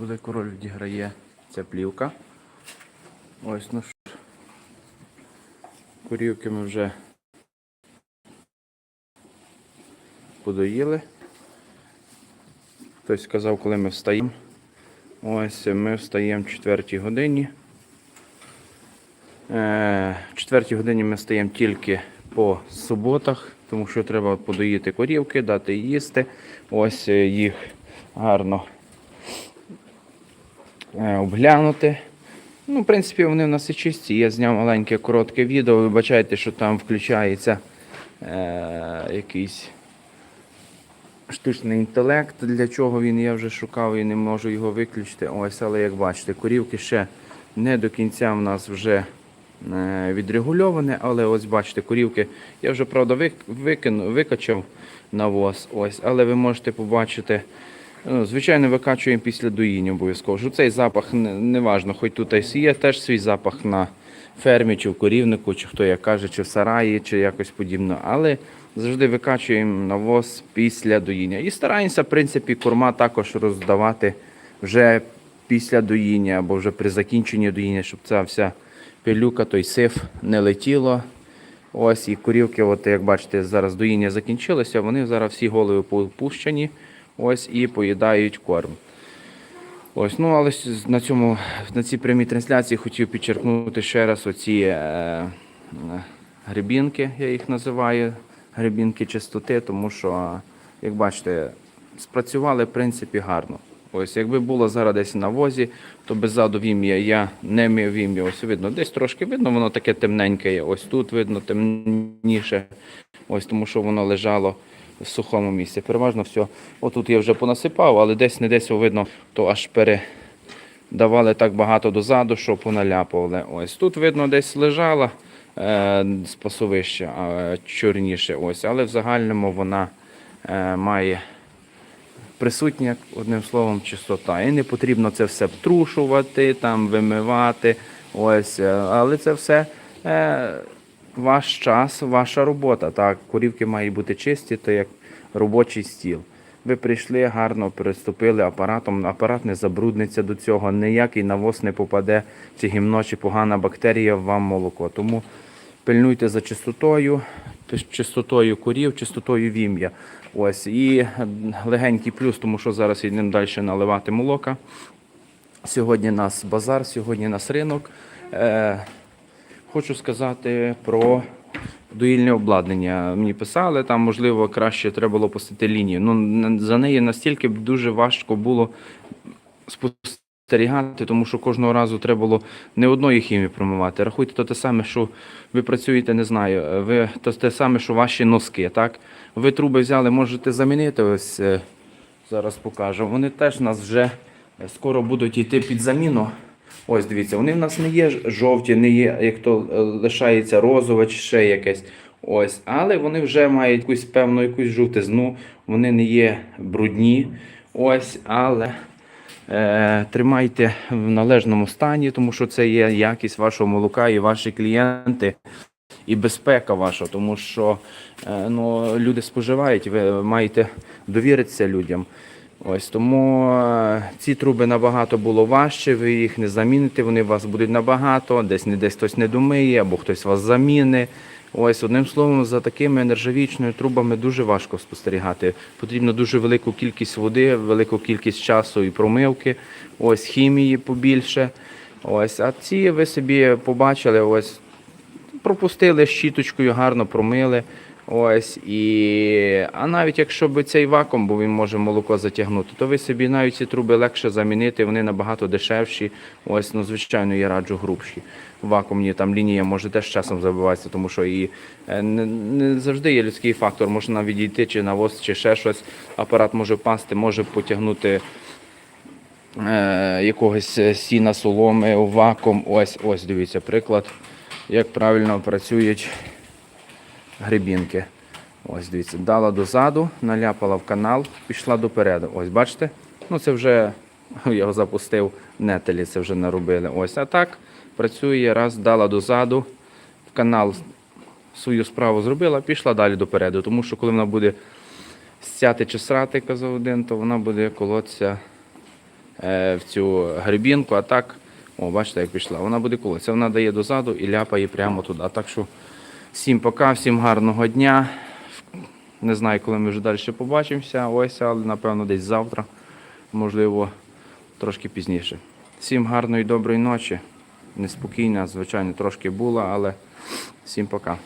Велику роль відіграє ця плівка. Ось, ну що. ж. Корівки ми вже подоїли. Хтось сказав, коли ми встаємо. Ось ми встаємо в 4 годині. Е, В 4 годині ми встаємо тільки по суботах, тому що треба подоїти корівки, дати їсти. Ось е, їх гарно обглянути. Ну, в принципі, вони в нас і чисті. Я зняв маленьке коротке відео. Вибачайте, що там включається е, якийсь штучний інтелект. Для чого він я вже шукав і не можу його виключити. Ось, але як бачите, корівки ще не до кінця в нас вже е, відрегульовані, але ось бачите, корівки я вже правда викину, викачав навоз. Ось, але ви можете побачити. Ну, звичайно, викачуємо після доїння обов'язково. Що цей запах не важно, хоч тут і є теж свій запах на фермі, чи в корівнику, чи хто як каже, чи в сараї, чи якось подібно. Але завжди викачуємо навоз після доїння. І стараємося, в принципі, корма також роздавати вже після доїння або вже при закінченні доїння, щоб ця вся пилюка, той сиф не летіло. Ось і корівки, от як бачите, зараз доїння закінчилося, вони зараз всі голови попущені. Ось і поїдають корм. Ось, ну але на цьому на цій прямій трансляції хотів підчеркнути ще раз оці е, грибінки, я їх називаю, грибінки чистоти, тому що, як бачите, спрацювали в принципі гарно. Ось, якби було зараз десь на возі, то без заду вім'я я не вім'я. Ось видно, десь трошки видно, воно таке темненьке. Ось тут видно темніше. Ось тому що воно лежало в сухому місці. Переважно все. Отут я вже понасипав, але десь не десь видно, то аж передавали так багато дозаду, що поналяпували. Ось тут видно, десь лежала е, спасовище е, чорніше. Ось, але в загальному вона е, має присутня, одним словом, чистота. І не потрібно це все втрушувати, там, вимивати. Ось, е, але це все е, ваш час, ваша робота. Так, корівки мають бути чисті, то як робочий стіл. Ви прийшли, гарно приступили апаратом, апарат не забрудниться до цього, ніякий навоз не попаде, чи гімно, чи погана бактерія в вам молоко. Тому пильнуйте за чистотою, чистотою корів, чистотою вім'я. Ось і е, легенький плюс, тому що зараз йдемо далі наливати молока. Сьогодні нас базар, сьогодні нас ринок. Е, хочу сказати про доїльне обладнання. Мені писали, там, можливо, краще треба було пустити лінію. Ну, за неї настільки дуже важко було спостерігати, тому що кожного разу треба було не одної хімії промивати. Рахуйте, то те саме, що ви працюєте, не знаю, ви то те саме, що ваші носки. Так? Ви труби взяли, можете замінити. Ось е, зараз покажу. Вони теж у нас вже скоро будуть йти під заміну. Ось дивіться, вони в нас не є жовті, не є, як то е, лишається розове чи ще якесь. Ось, але вони вже мають якусь певну якусь жовтизну, вони не є брудні. Ось, але е, тримайте в належному стані, тому що це є якість вашого молока і ваші клієнти, і безпека ваша, тому що е, ну, люди споживають, ви маєте довіритися людям. Ось тому е, ці труби набагато було важче, ви їх не заміните, вони у вас будуть набагато, десь не десь хтось не думає, або хтось вас заміни. Ось одним словом, за такими нержавічними трубами дуже важко спостерігати. Потрібно дуже велику кількість води, велику кількість часу і промивки, ось хімії побільше. Ось, а ці ви собі побачили, ось пропустили щіточкою, гарно промили. Ось і а навіть якщо б цей вакуум, бо він може молоко затягнути, то ви собі навіть ці труби легше замінити, вони набагато дешевші. Ось, ну звичайно, я раджу грубші. Вакуумні там лінія може теж часом забиватися, тому що і е, не, не завжди є людський фактор. Можна відійти чи навоз, чи ще щось. Апарат може впасти, може потягнути е, якогось е, сіна, соломи, вакуум. Ось, ось дивіться, приклад, як правильно працюють грибінки. Ось дивіться, дала дозаду, наляпала в канал, пішла допереду. Ось бачите? Ну це вже я його запустив, нетелі це вже наробили. Ось, а так працює, раз, дала дозаду, в канал свою справу зробила, пішла далі допереду. Тому що коли вона буде стяти чи срати, казав один, то вона буде колотися е, в цю грибінку, а так, о, бачите, як пішла. Вона буде колотися. Вона дає дозаду і ляпає прямо туди. Так що всім пока, всім гарного дня. Не знаю, коли ми вже далі побачимося. Ось, але напевно десь завтра, можливо, трошки пізніше. Всім гарної доброї ночі. Неспокійна, звичайно, трошки була, але всім пока.